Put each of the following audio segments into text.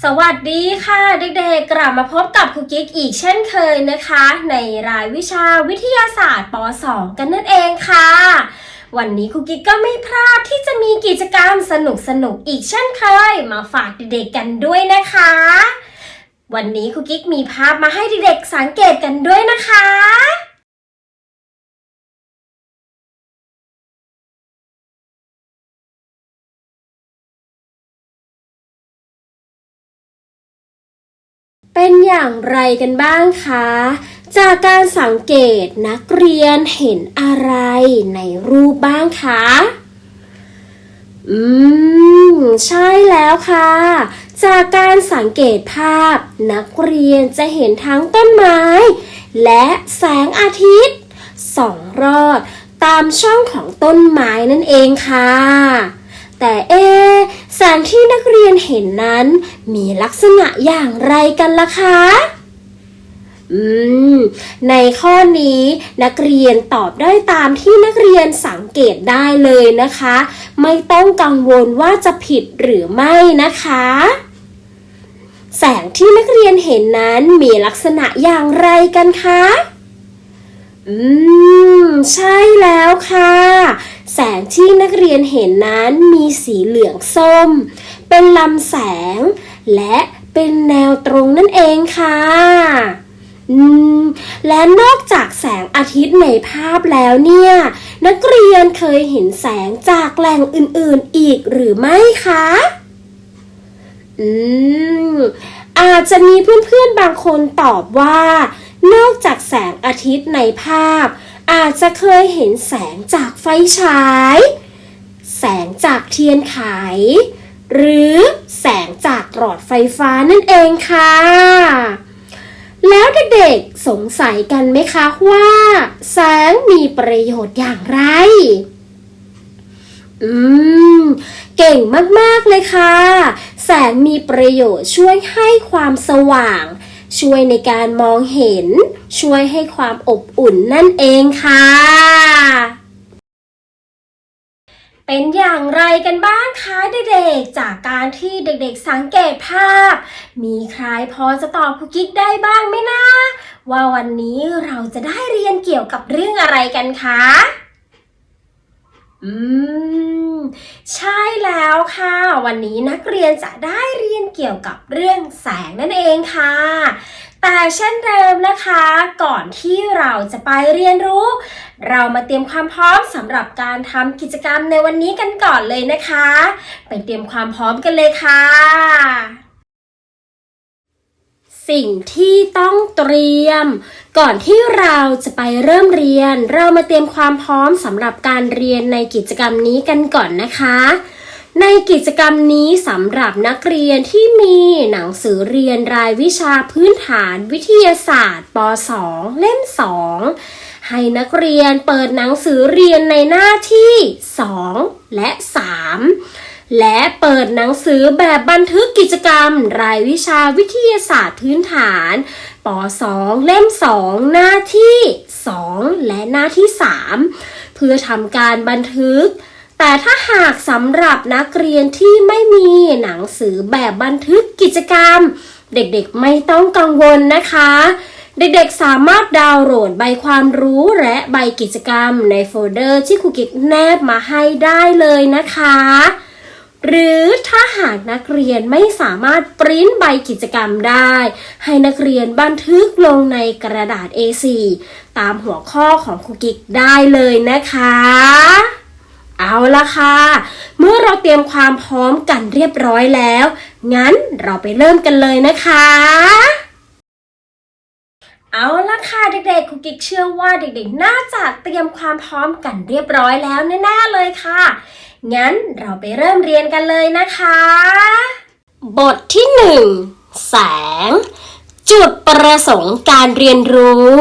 สวัสดีค่ะเด็กๆ กลับมาพบกับครูกิ๊กอีกเช่นเคยนะคะ ในรายวิชาวิทยาศาสตร์ป .2 กันนั่นเองค่ะ วันนี้ครูกิ๊กก็ไม่พลาดที่จะมีกิจกรรมสนุกๆอีกเช่นเคย มาฝากเด็กๆกันด้วยนะคะ วันนี้ครูกิ๊กมีภาพมาให้เด็กๆสังเกตกันด้วยนะคะ อย่างไรกันบ้างคะ จากการสังเกตนักเรียนเห็นอะไรในรูปบ้างคะ อืม ใช่แล้วค่ะ จากการสังเกตภาพ นักเรียนจะเห็นทั้งต้นไม้ และแสงอาทิตย์สองรอดตามช่องของต้นไม้นั่นเองค่ะ แต่เอะแสงที่นักเรียนเห็นนั้น มีลักษณะอย่างไรกันล่ะคะ อืม ในข้อนี้นักเรียนตอบได้ตามที่นักเรียนสังเกตได้เลยนะคะ ไม่ต้องกังวลว่าจะผิดหรือไม่นะคะแสงที่นักเรียนเห็นนั้นมีลักษณะอย่างไรกันคะ อืม ใช่แล้วค่ะ แสงที่นักเรียนเห็นนั้นมีสีเหลืองส้ม เป็นลำแสง และเป็นแนวตรงนั่นเองค่ะอืมและนอกจากแสงอาทิตย์ในภาพแล้วเนี่ย นักเรียนเคยเห็นแสงจากแหล่งอื่นๆอีกหรือไม่คะอืมอาจจะมีเพื่อนๆบางคนตอบว่า นอกจากแสงอาทิตย์ในภาพ อาจจะเคยเห็นแสงจากไฟฉาย แสงจากเทียนไข หรือแสงจากหลอดไฟฟ้านั่นเองค่ะ แล้วเด็กๆสงสัยกันไหมคะว่า แสงมีประโยชน์อย่างไร อืม เก่งมากๆเลยค่ะ แสงมีประโยชน์ช่วยให้ความสว่าง ช่วยในการมองเห็น ช่วยให้ความอบอุ่นนั่นเองค่ะ เป็นอย่างไรกันบ้างคะเด็กๆ จากการที่เด็กๆสังเกตภาพ มีใครพอจะตอบคุกกิ๊กได้บ้างไหมนะ ว่าวันนี้เราจะได้เรียนเกี่ยวกับเรื่องอะไรกันคะ อืม ใช่แล้วค่ะ วันนี้นักเรียนจะได้เรียนเกี่ยวกับเรื่องแสงนั่นเองค่ะ แต่เช่นเดิมนะคะ ก่อนที่เราจะไปเรียนรู้ เรามาเตรียมความพร้อมสำหรับการทำกิจกรรมในวันนี้กันก่อนเลยนะคะ ไปเตรียมความพร้อมกันเลยค่ะ สิ่งที่ต้องเตรียม ก่อนที่เราจะไปเริ่มเรียน เรามาเตรียมความพร้อมสำหรับการเรียนในกิจกรรมนี้กันก่อนนะคะ ในกิจกรรมนี้สำหรับนักเรียนที่มีหนังสือเรียนรายวิชาพื้นฐานวิทยาศาสตร์ป .2 เล่ม 2 ให้นักเรียนเปิดหนังสือเรียนในหน้าที่ 2 และ 3 และเปิดหนังสือแบบบันทึกกิจกรรม รายวิชาวิทยาศาสตร์พื้นฐานป .2 เล่ม 2 หน้าที่ 2 และหน้าที่ 3 เพื่อทำการบันทึก แต่ถ้าหากสำหรับนักเรียนที่ไม่มีหนังสือแบบบันทึกกิจกรรม เด็กๆไม่ต้องกังวลนะคะ เด็กๆสามารถดาวน์โหลดใบความรู้และใบกิจกรรมในโฟลเดอร์ที่ครูกิกแนบมาให้ได้เลยนะคะ หรือถ้าหากนักเรียนไม่สามารถปริ้นใบกิจกรรมได้ ให้นักเรียนบันทึกลงในกระดาษ A4 ตามหัวข้อของครูกิกได้เลยนะคะ เอาละค่ะ เมื่อเราเตรียมความพร้อมกันเรียบร้อยแล้ว งั้นเราไปเริ่มกันเลยนะคะเอาละ ค่ะเด็กๆครูกิ๊กเชื่อว่าเด็กๆ น่าจะเตรียมความพร้อมกันเรียบร้อยแล้วแน่ๆเลยค่ะ งั้นเราไปเริ่มเรียนกันเลยนะคะ บทที่หนึ่งแสง จุดประสงค์การเรียนรู้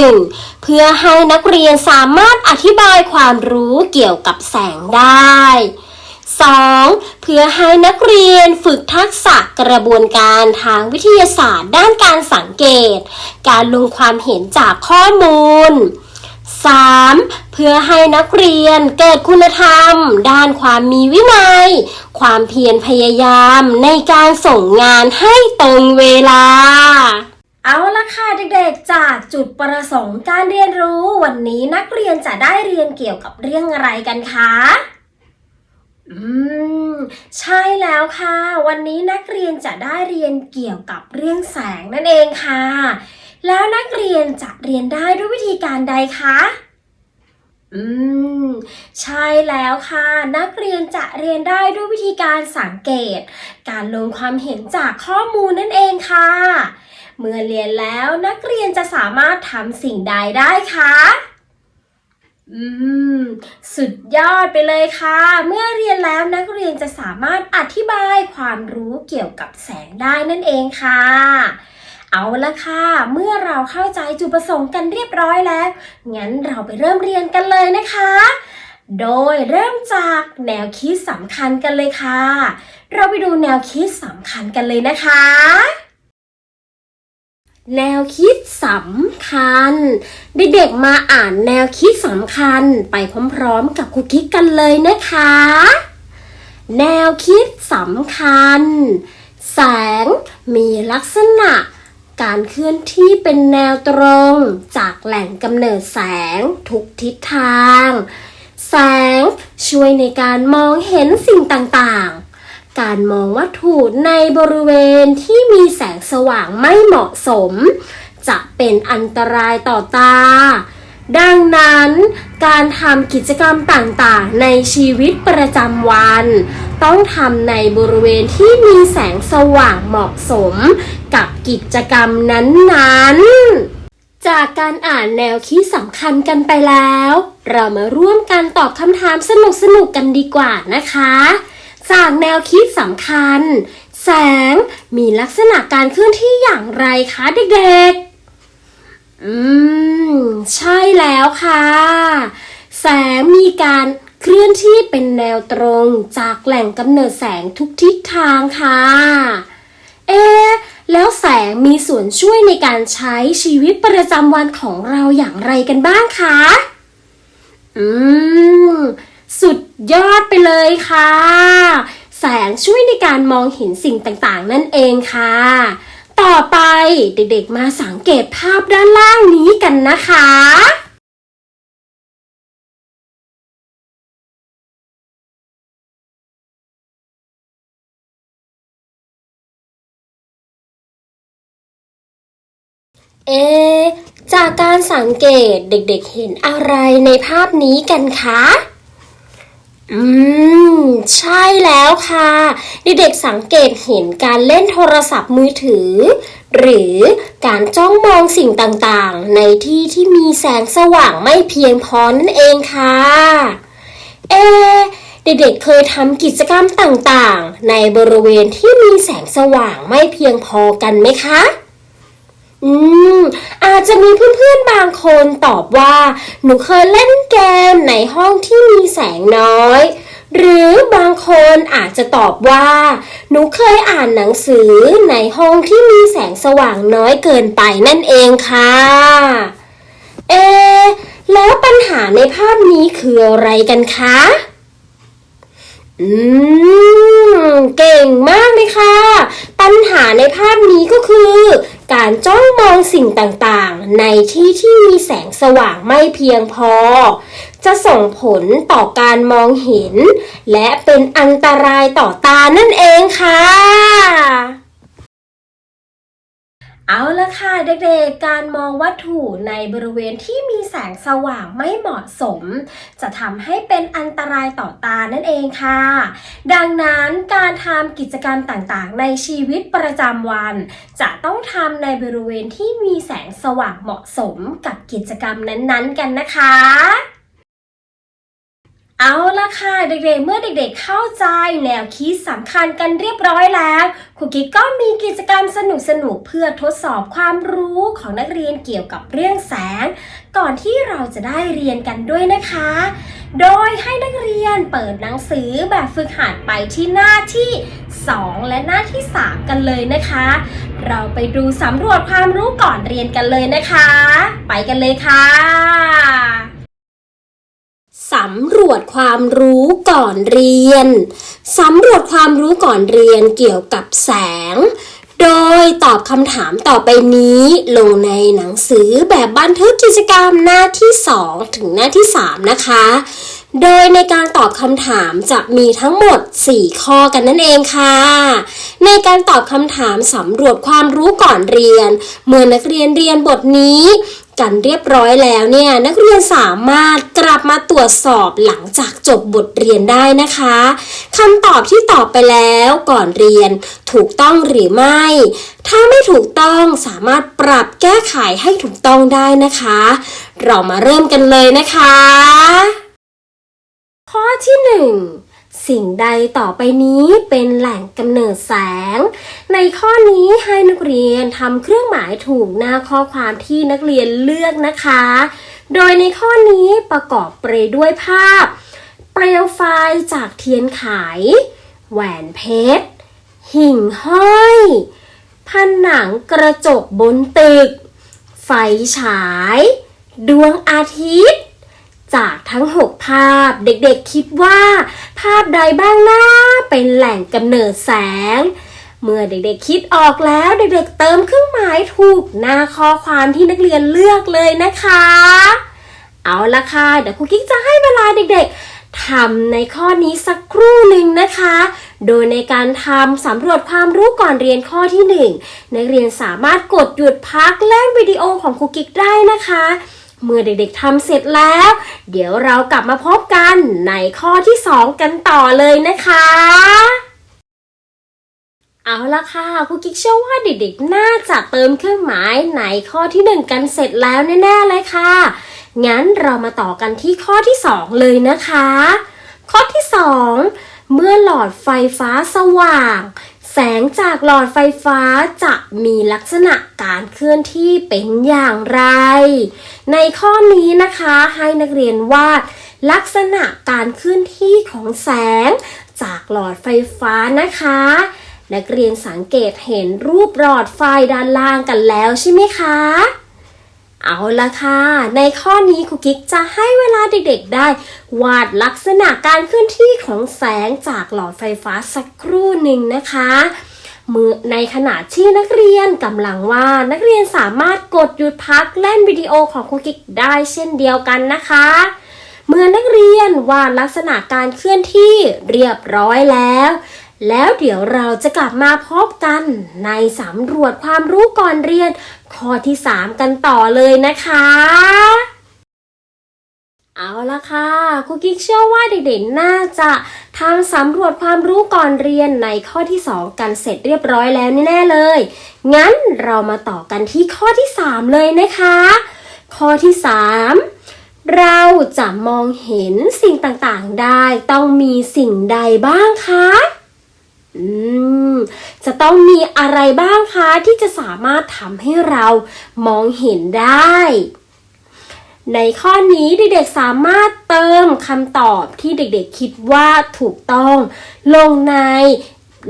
1. เพื่อให้นักเรียนสามารถอธิบายความรู้เกี่ยวกับแสงได้ 2. เพื่อให้นักเรียนฝึกทักษะกระบวนการทางวิทยาศาสตร์ด้านการสังเกต การลงความเห็นจากข้อมูล 3. เพื่อให้นักเรียนเกิดคุณธรรม ด้านความมีวินัย ความเพียรพยายามในการส่งงานให้ตรงเวลา เอาละค่ะเด็กๆ จากจุดประสงค์การเรียนรู้วันนี้นักเรียนจะได้เรียนเกี่ยวกับเรื่องอะไรกันคะ อืม ใช่แล้วค่ะ วันนี้นักเรียนจะได้เรียนเกี่ยวกับเรื่องแสงนั่นเองค่ะ แล้วนักเรียนจะเรียนได้ด้วยวิธีการใดคะอืม ใช่แล้วค่ะ นักเรียนจะเรียนได้ด้วยวิธีการสังเกต การลงความเห็นจากข้อมูลนั่นเองค่ะ เมื่อเรียนแล้วนักเรียนจะสามารถทำสิ่งใดได้คะ อืม สุดยอดไปเลยค่ะ เมื่อเรียนแล้วนักเรียนจะสามารถอธิบายความรู้เกี่ยวกับแสงได้นั่นเองค่ะ เอาละค่ะ เมื่อเราเข้าใจจุดประสงค์กันเรียบร้อยแล้ว งั้นเราไปเริ่มเรียนกันเลยนะคะ โดยเริ่มจากแนวคิดสำคัญกันเลยค่ะ เราไปดูแนวคิดสำคัญกันเลยนะคะ แนวคิดสำคัญ เด็กๆมาอ่านแนวคิดสำคัญไปพร้อมๆ กับครูกิ๊กกันเลยนะคะ แนวคิดสำคัญ แสงมีลักษณะ การเคลื่อนที่เป็นแนวตรงจากแหล่งกำเนิดแสงทุกทิศทาง แสงช่วยในการมองเห็นสิ่งต่างๆ การมองวัตถุในบริเวณที่มีแสงสว่างไม่เหมาะสม จะเป็นอันตรายต่อตา ดังนั้น การทำกิจกรรมต่างๆ ในชีวิตประจำวัน ต้องทำในบริเวณที่มีแสงสว่างเหมาะสม กับกิจกรรมนั้นๆจากการอ่านแนวคิดสำคัญกันไปแล้ว เรามาร่วมกันตอบคำถามสนุกๆกันดีกว่านะคะ จากแนวคิดสำคัญ แสงมีลักษณะการเคลื่อนที่อย่างไรคะเด็กๆ อืม ใช่แล้วค่ะ แสงมีการเคลื่อนที่เป็นแนวตรงจากแหล่งกำเนิดแสงทุกทิศทางค่ะ เอะแล้วแสงมีส่วนช่วยในการใช้ชีวิตประจำวันของเราอย่างไรกันบ้างคะ อืม สุดยอดไปเลยค่ะ แสงช่วยในการมองเห็นสิ่งต่างๆ นั่นเองค่ะ ต่อไปเด็กๆมาสังเกตภาพด้านล่างนี้กันนะคะเอ จากการสังเกตเด็กๆเห็นอะไรในภาพนี้กันคะ อืม ใช่แล้วค่ะ เด็กๆสังเกตเห็นการเล่นโทรศัพท์มือถือ หรือการจ้องมองสิ่งต่างๆ ในที่ที่มีแสงสว่างไม่เพียงพอนั่นเองค่ะ เอ เด็กๆเคยทำกิจกรรมต่างๆ ในบริเวณที่มีแสงสว่างไม่เพียงพอกันไหมคะ อืม อาจจะมีเพื่อนๆบางคนตอบว่า หนูเคยเล่นเกมในห้องที่มีแสงน้อย หรือบางคนอาจจะตอบว่า หนูเคยอ่านหนังสือในห้องที่มีแสงสว่างน้อยเกินไปนั่นเองค่ะ เอ แล้วปัญหาในภาพนี้คืออะไรกันคะ อืม เก่งมากเลยค่ะ ปัญหาในภาพนี้ก็คือ การจ้องมองสิ่งต่างๆ ในที่ที่มีแสงสว่างไม่เพียงพอ จะส่งผลต่อการมองเห็น และเป็นอันตรายต่อตานั่นเองค่ะ เอาละค่ะเด็กๆ การมองวัตถุในบริเวณที่มีแสงสว่างไม่เหมาะสม จะทำให้เป็นอันตรายต่อตานั่นเองค่ะ ดังนั้นการทำกิจกรรมต่างๆ ในชีวิตประจำวัน จะต้องทำในบริเวณที่มีแสงสว่างเหมาะสมกับกิจกรรมนั้นๆกันนะคะ เอาละค่ะเด็กๆ เมื่อเด็กๆเข้าใจแนวคิดสำคัญกันเรียบร้อยแล้วครูกิ๊กก็มีกิจกรรมสนุกๆเพื่อทดสอบความรู้ของนักเรียนเกี่ยวกับเรื่องแสง ก่อนที่เราจะได้เรียนกันด้วยนะคะ โดยให้นักเรียนเปิดหนังสือแบบฝึกหัดไปที่หน้าที่ 2 และหน้าที่ 3 กันเลยนะคะ เราไปดูสำรวจความรู้ก่อนเรียนกันเลยนะคะ ไปกันเลยค่ะ สำรวจความรู้ก่อนเรียน สำรวจความรู้ก่อนเรียนเกี่ยวกับแสง โดยตอบคำถามต่อไปนี้ลงในหนังสือแบบบันทึกกิจกรรมหน้าที่ 2 ถึงหน้าที่ 3 นะคะ โดยในการตอบคำถามจะมีทั้งหมด 4 ข้อกันนั่นเองค่ะ ในการตอบคำถามสำรวจความรู้ก่อนเรียน เมื่อนักเรียนเรียนบทนี้ กันเรียบร้อยแล้วเนี่ยนักเรียนสามารถกลับมาตรวจสอบหลังจากจบบทเรียนได้นะคะคำตอบที่ตอบไปแล้วก่อนเรียนถูกต้องหรือไม่ ถ้าไม่ถูกต้องสามารถปรับแก้ไขให้ถูกต้องได้นะคะ เรามาเริ่มกันเลยนะคะ ข้อที่หนึ่ง สิ่งใดต่อไปนี้เป็นแหล่งกำเนิดแสง ในข้อนี้ให้นักเรียนทำเครื่องหมายถูกหน้าข้อความที่นักเรียนเลือกนะคะ โดยในข้อนี้ประกอบไปด้วยภาพ เปลวไฟจากเทียนไข แหวนเพชร หิ่งห้อยผนังกระจกบนตึก ไฟฉาย ดวงอาทิตย์ จากทั้ง 6 ภาพ เด็กๆคิดว่า ภาพใดบ้างนะเป็นแหล่งกำเนิดแสง เมื่อเด็กๆคิดออกแล้วเด็กๆเติมเครื่องหมายถูกหน้าข้อความที่นักเรียนเลือกเลยนะคะ เอาละค่ะ เดี๋ยวครูกิ๊กจะให้เวลาเด็กๆทำในข้อนี้สักครู่หนึ่งนะคะ โดยในการทำสำรวจความรู้ก่อนเรียนข้อที่หนึ่งนักเรียนสามารถกดหยุดพักเล่นวิดีโอของครูกิ๊กได้นะคะ เมื่อเด็กๆทำเสร็จแล้ว เดี๋ยวเรากลับมาพบกันในข้อที่ 2 กันต่อเลยนะคะ เอาละค่ะครูกิ๊กเชื่อว่าเด็กๆ น่าจะเติมเครื่องหมายในข้อที่ 1 กันเสร็จแล้วแน่ๆเลยค่ะ งั้นเรามาต่อกันที่ข้อที่ 2 เลยนะคะ ข้อที่ 2 เมื่อหลอดไฟฟ้าสว่าง แสงจากหลอดไฟฟ้าจะมีลักษณะการเคลื่อนที่เป็นอย่างไร ในข้อนี้นะคะให้นักเรียนวาดลักษณะการเคลื่อนที่ของแสง จากหลอดไฟฟ้านะคะ นักเรียนสังเกตเห็นรูปหลอดไฟด้านล่างกันแล้วใช่ไหมคะ เอาละค่ะ ในข้อนี้ครูกิ๊กจะให้เวลาเด็กๆได้ วาดลักษณะการเคลื่อนที่ของแสงจากหลอดไฟฟ้าสักครู่หนึ่งนะคะมือในขณะที่นักเรียนกำลังวาดนักเรียนสามารถกดหยุดพักเล่นวิดีโอของครูกิ๊กได้เช่นเดียวกันนะคะ เมื่อนักเรียนวาดลักษณะการเคลื่อนที่เรียบร้อยแล้ว แล้วเดี๋ยวเราจะกลับมาพบกันในสำรวจความรู้ก่อนเรียน ข้อที่ 3 กันต่อเลยนะคะ เอาละค่ะครูกิ๊กเชื่อว่าเด็กๆน่าจะทำสำรวจความรู้ก่อนเรียนในข้อที่ 2 กันเสร็จเรียบร้อยแล้วแน่เลย งั้นเรามาต่อกันที่ข้อที่ 3 เลยนะคะ ข้อที่ 3เราจะมองเห็นสิ่งต่างๆได้ต้องมีสิ่งใดบ้างคะ อืมจะต้องมีอะไรบ้างคะ ที่จะสามารถทำให้เรามองเห็นได้ ในข้อนี้เด็กๆสามารถเติมคำตอบที่เด็กๆคิดว่าถูกต้อง ลงใน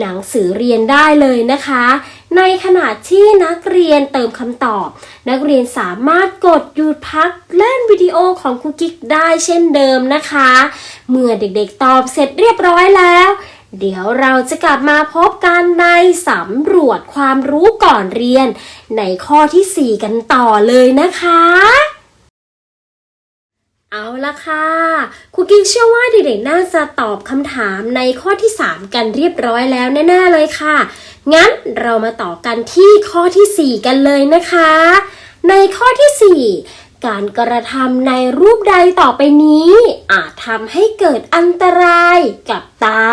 หนังสือเรียนได้เลยนะคะ ในขณะที่นักเรียนเติมคำตอบ นักเรียนสามารถกดหยุดพักเล่นวิดีโอของครูกิ๊กได้เช่นเดิมนะคะ เมื่อเด็กๆตอบเสร็จเรียบร้อยแล้ว เดี๋ยวเราจะกลับมาพบกันในสำรวจความรู้ก่อนเรียน ในข้อทีสี่4 กันต่อเลยนะคะ เอาละค่ะครูกิ๊กเชื่อว่าเด็กๆน่าจะตอบคำถามในข้อที่ 3 กันเรียบร้อยแล้วแน่ๆเลยค่ะ งั้นเรามาต่อกันที่ข้อทีสี่4 กันเลยนะคะ ในข้อทีสี่ 4การกระทำในรูปใดต่อไปนี้ อาจทำให้เกิดอันตรายกับตา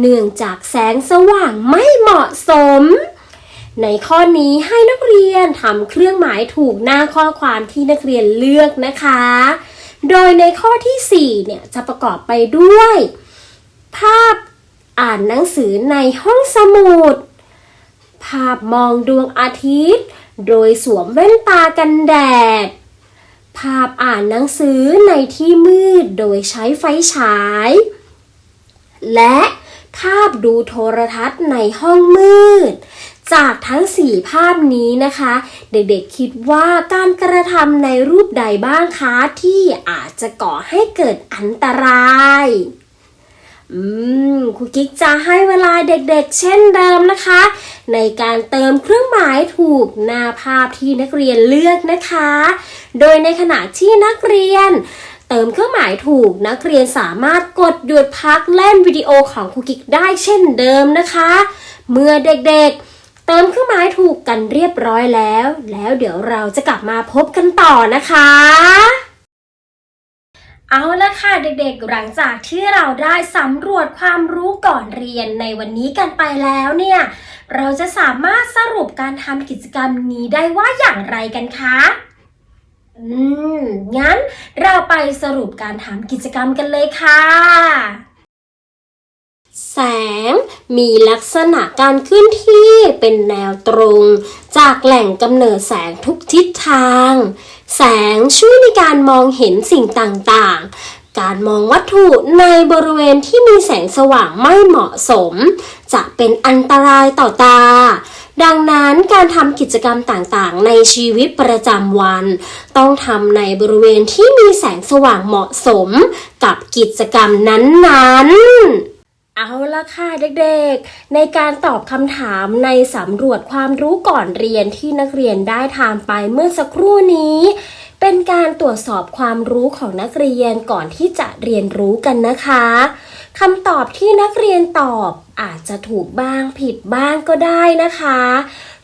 เนื่องจากแสงสว่างไม่เหมาะสม ในข้อนี้ให้นักเรียนทำเครื่องหมายถูกหน้าข้อความที่นักเรียนเลือกนะคะ โดยในข้อที่ 4 เนี่ยจะประกอบไปด้วย ภาพอ่านหนังสือในห้องสมุด ภาพมองดวงอาทิตย์ โดยสวมแว่นตากันแดด ภาพอ่านหนังสือในที่มืดโดยใช้ไฟฉาย และ ภาพดูโทรทัศน์ในห้องมืด จากทั้งสี่ภาพนี้นะคะ เด็กๆคิดว่าการกระทำในรูปใดบ้างคะที่อาจจะก่อให้เกิดอันตรายอืมครูกิ๊กจะให้เวลาเด็กๆ เช่นเดิมนะคะ ในการเติมเครื่องหมายถูกหน้าภาพที่นักเรียนเลือกนะคะ โดยในขณะที่นักเรียน ติมเครื่องหมายถูก นักเรียนสามารถกดหยุดพักเล่นวิดีโอของครูกิ๊กได้เช่นเดิมนะคะ เมื่อเด็กๆ เติมเครื่องหมายถูกกันเรียบร้อยแล้ว แล้วเดี๋ยวเราจะกลับมาพบกันต่อนะคะ เอาละค่ะเด็กๆ หลังจากที่เราได้สำรวจความรู้ก่อนเรียนในวันนี้กันไปแล้วเนี่ย เราจะสามารถสรุปการทำกิจกรรมนี้ได้ว่าอย่างไรกันคะ อืม งั้นเราไปสรุปการทำกิจกรรมกันเลยค่ะ แสงมีลักษณะการขึ้นที่เป็นแนวตรง จากแหล่งกำเนิดแสงทุกทิศทาง แสงช่วยในการมองเห็นสิ่งต่างๆ การมองวัตถุในบริเวณที่มีแสงสว่างไม่เหมาะสม จะเป็นอันตรายต่อตา ดังนั้นการทำกิจกรรมต่างๆ ในชีวิตประจำวัน ต้องทำในบริเวณที่มีแสงสว่างเหมาะสมกับกิจกรรมนั้นๆเอาละค่ะเด็กๆ ในการตอบคำถามในสำรวจความรู้ก่อนเรียนที่นักเรียนได้ทำไปเมื่อสักครู่นี้ เป็นการตรวจสอบความรู้ของนักเรียนก่อนที่จะเรียนรู้กันนะคะคำตอบที่นักเรียนตอบ อาจจะถูกบ้างผิดบ้างก็ได้นะคะ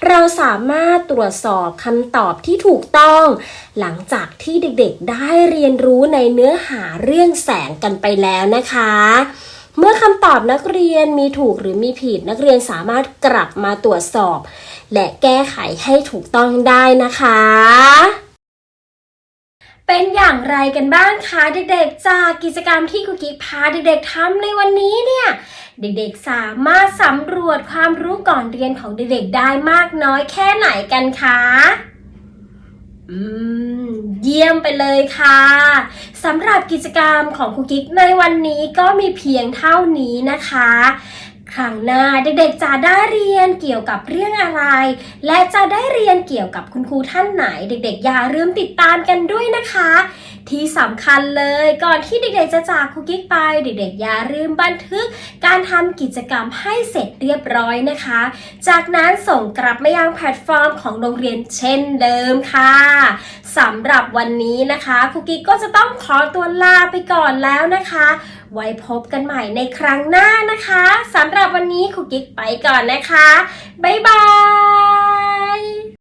เราสามารถตรวจสอบคำตอบที่ถูกต้อง หลังจากที่เด็กๆได้เรียนรู้ในเนื้อหาเรื่องแสงกันไปแล้วนะคะ เมื่อคำตอบนักเรียนมีถูกหรือมีผิดนักเรียนสามารถกลับมาตรวจสอบ และแก้ไขให้ถูกต้องได้นะคะ เป็นอย่างไรกันบ้างคะเด็กๆ จากกิจกรรมที่คุกกี้พาเด็กๆทำในวันนี้เนี่ย เด็กๆสามารถสำรวจความรู้ก่อนเรียนของเด็กๆได้มากน้อยแค่ไหนกันคะอืมเยี่ยมไปเลยค่ะสำหรับกิจกรรมของครูกิ๊กในวันนี้ก็มีเพียงเท่านี้นะคะ ครั้งหน้าเด็กๆจะได้เรียนเกี่ยวกับเรื่องอะไร และจะได้เรียนเกี่ยวกับคุณครูท่านไหน เด็กๆ อย่าลืมติดตามกันด้วยนะคะ ที่สำคัญเลยก่อนที่เด็กๆจะจากครูกิ๊กไป เด็กๆอย่าลืมบันทึก การทำกิจกรรมให้เสร็จเรียบร้อยนะคะ จากนั้นส่งกลับมายังแพลตฟอร์มของโรงเรียนเช่นเดิมค่ะสำหรับวันนี้นะคะครูกิ๊กก็จะต้องขอตัวลาไปก่อนแล้วนะคะ ไว้พบกันใหม่ในครั้งหน้านะคะสำหรับวันนี้ครูกิ๊กไปก่อนนะคะ บ๊ายบาย